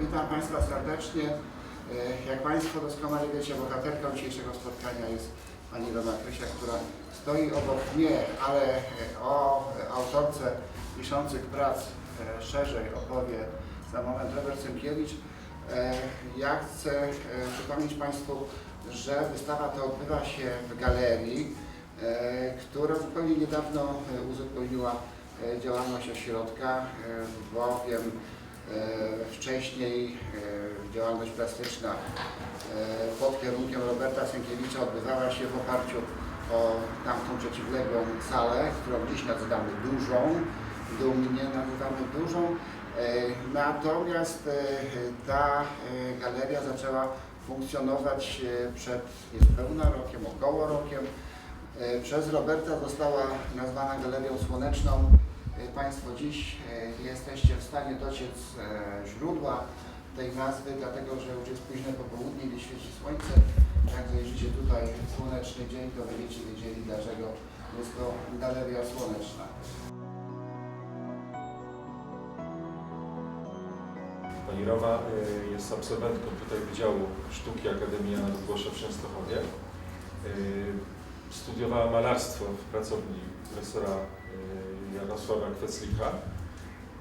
Witam Państwa serdecznie. E, Jak Państwo doskonale wiecie, bohaterką dzisiejszego spotkania jest Pani Roma Krysia, która stoi obok mnie, ale e, o autorce piszących prac e, szerzej opowie za moment Robert Sękiewicz. E, Ja chcę e, przypomnieć Państwu, że wystawa ta odbywa się w galerii, e, która zupełnie niedawno e, uzupełniła e, działalność ośrodka, e, bowiem e, wcześniej e, działalność plastyczna e, pod kierunkiem Roberta Sękiewicza odbywała się w oparciu o tamtą przeciwległą salę, którą dziś nazywamy dużą, dumnie nazywamy dużą. E, Natomiast e, ta e, galeria zaczęła funkcjonować e, przed niespełna rokiem, około rokiem. E, Przez Roberta została nazwana Galerią Słoneczną. E, Państwo dziś e, jesteście w stanie dociec e, źródła tej nazwy, dlatego że już jest późne popołudnie, gdy świeci słońce. Jak zajrzycie tutaj w słoneczny dzień, to będziecie wiedzieli, dlaczego jest to Galeria Słoneczna. Pani Rowa jest absolwentką tutaj Wydziału Sztuki Akademii Jana Długosza w Częstochowie. Studiowała malarstwo w pracowni profesora Jarosława Kweclika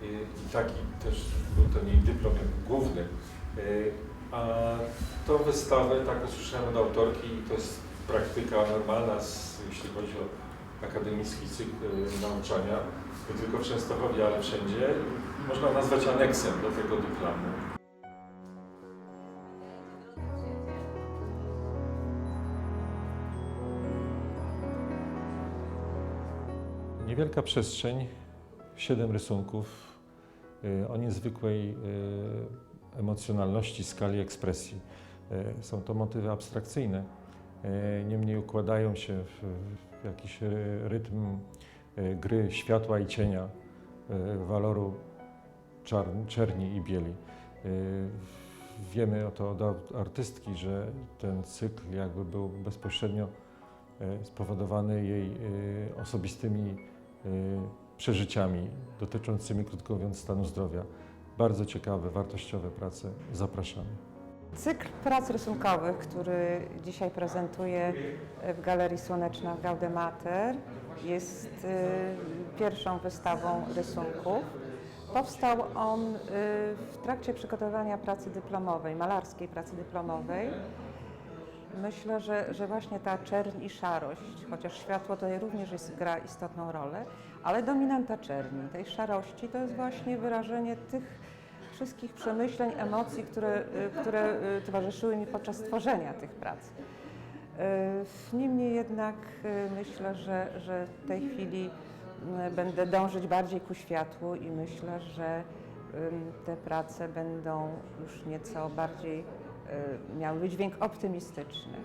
Y, i taki też był ten jej dyplom główny. Y, A tą wystawę, tak usłyszałem od autorki, to jest praktyka normalna, z, jeśli chodzi o akademicki cykl y, nauczania, nie tylko w Częstochowie, ale wszędzie. Można nazwać aneksem do tego dyplomu. Niewielka przestrzeń, siedem rysunków y, o niezwykłej y, emocjonalności, skali ekspresji. Y, Są to motywy abstrakcyjne, niemniej układają się w, jakiś ry- rytm gry światła i cienia, waloru czerni i bieli. Wiemy o to od artystki, że ten cykl jakby był bezpośrednio spowodowany jej osobistymi przeżyciami dotyczącymi, krótko mówiąc, stanu zdrowia. Bardzo ciekawe, wartościowe prace. Zapraszamy. Cykl prac rysunkowych, który dzisiaj prezentuję w Galerii Słoneczna w Gaudemater, jest y, pierwszą wystawą rysunków. Powstał on y, w trakcie przygotowania pracy dyplomowej, malarskiej pracy dyplomowej. Myślę, że, że właśnie ta czerń i szarość, chociaż światło tutaj również jest, gra istotną rolę, ale dominanta czerni, tej szarości, to jest właśnie wyrażenie tych wszystkich przemyśleń, emocji, które, y, które y, towarzyszyły mi podczas tworzenia tych prac. Y, Niemniej jednak myślę, że, że w tej chwili będę dążyć bardziej ku światłu i myślę, że te prace będą już nieco bardziej miały wydźwięk optymistyczny.